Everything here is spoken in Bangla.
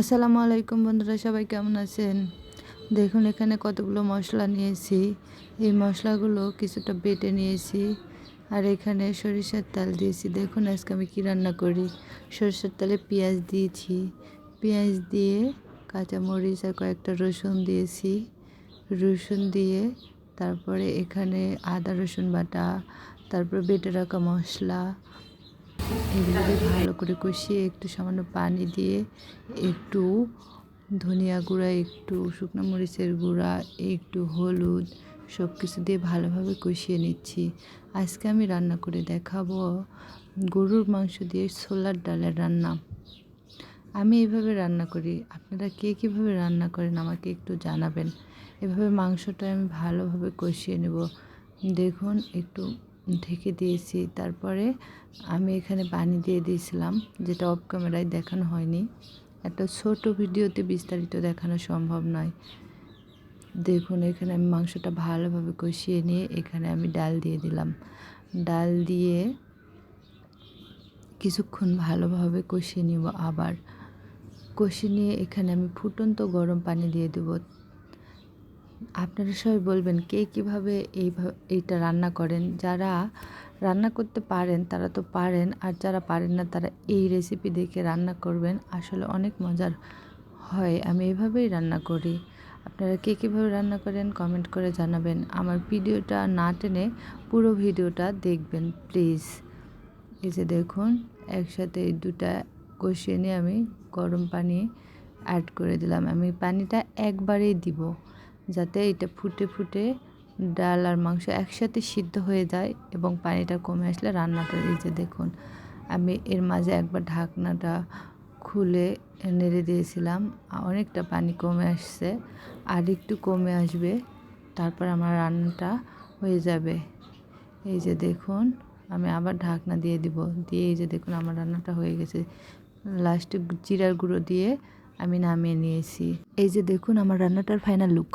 আসসালামু আলাইকুম বন্ধুরা, সবাই কেমন আছেন? দেখুন, এখানে কতগুলো মশলা নিয়েছি। এই মশলাগুলো কিছুটা বেটে নিয়েছি আর এখানে সরিষার তেল দিয়েছি। দেখুন, আজকে আমি কী রান্না করি? সরিষার তেলে পেঁয়াজ দিয়েছি। পেঁয়াজ দিয়ে কাঁচামরিচ আর কয়েকটা রসুন দিয়েছি। রসুন দিয়ে তারপরে এখানে আদা রসুন বাটা, তারপর বেটে রাখা মশলা এগুলোকে ভালো করে কষিয়ে একটু সামান্য পানি দিয়ে একটু ধনিয়া গুঁড়া, একটু শুকনো মরিচের গুঁড়া, একটু হলুদ সব কিছু দিয়ে ভালোভাবে কষিয়ে নিচ্ছি। আজকে আমি রান্না করে দেখাবো গরুর মাংস দিয়ে ছোলার ডালের রান্না। আমি এভাবে রান্না করি। আপনারা কে কীভাবে রান্না করেন আমাকে একটু জানাবেন। এভাবে মাংসটা আমি ভালোভাবে কষিয়ে নেব। দেখুন, একটু ঢেকে দিয়েছি। তারপরে আমি এখানে পানি দিয়ে দিয়েছিলাম, যেটা অফ ক্যামেরায় দেখানো হয়নি। একটা ছোট ভিডিওতে বিস্তারিত দেখানো সম্ভব নয়। দেখুন, এখানে আমি মাংসটা ভালোভাবে কষিয়ে নিয়ে এখানে আমি ডাল দিয়ে দিলাম। ডাল দিয়ে কিছুক্ষণ ভালোভাবে কষিয়ে নিব আবার। কষিয়ে নিয়ে এখানে আমি ফুটন্ত গরম পানি দিয়ে দেবো। আপনারা সবাই বলবেন, কে কীভাবে এইভাবে এইটা রান্না করেন? যারা রান্না করতে পারেন, তারা তো পারেন, আর যারা পারেন না, তারা এই রেসিপি দেখে রান্না করবেন। আসলে অনেক মজার হয়, আমি এভাবেই রান্না করি। আপনারা কে কীভাবে রান্না করেন কমেন্ট করে জানাবেন। আমার ভিডিওটা না টেনে পুরো ভিডিওটা দেখবেন প্লিজ এই যে দেখুন, একসাথে এই দুটা কষিয়ে নিয়ে আমি গরম পানি অ্যাড করে দিলাম। আমি পানিটা একবারেই দিব। যাতে এটা ফুটে ফুটে ডাল আর মাংস একসাথে সিদ্ধ হয়ে যায় এবং পানিটা কমে আসলে রান্নাটা, এই যে দেখুন, আমি এর মাঝে একবার ঢাকনাটা খুলে নেড়ে দিয়েছিলাম, অনেকটা পানি কমে আসছে, আর একটু কমে আসবে, তারপর আমার রান্নাটা হয়ে যাবে। এই যে দেখুন, আমি আবার ঢাকনা দিয়ে দিব, দিয়ে এই যে দেখুন আমার রান্নাটা হয়ে গেছে। লাস্টে জিরার গুঁড়ো দিয়ে আমি নামিয়ে নিয়েছি। এই যে দেখুন আমার রান্নাটার ফাইনাল লুক।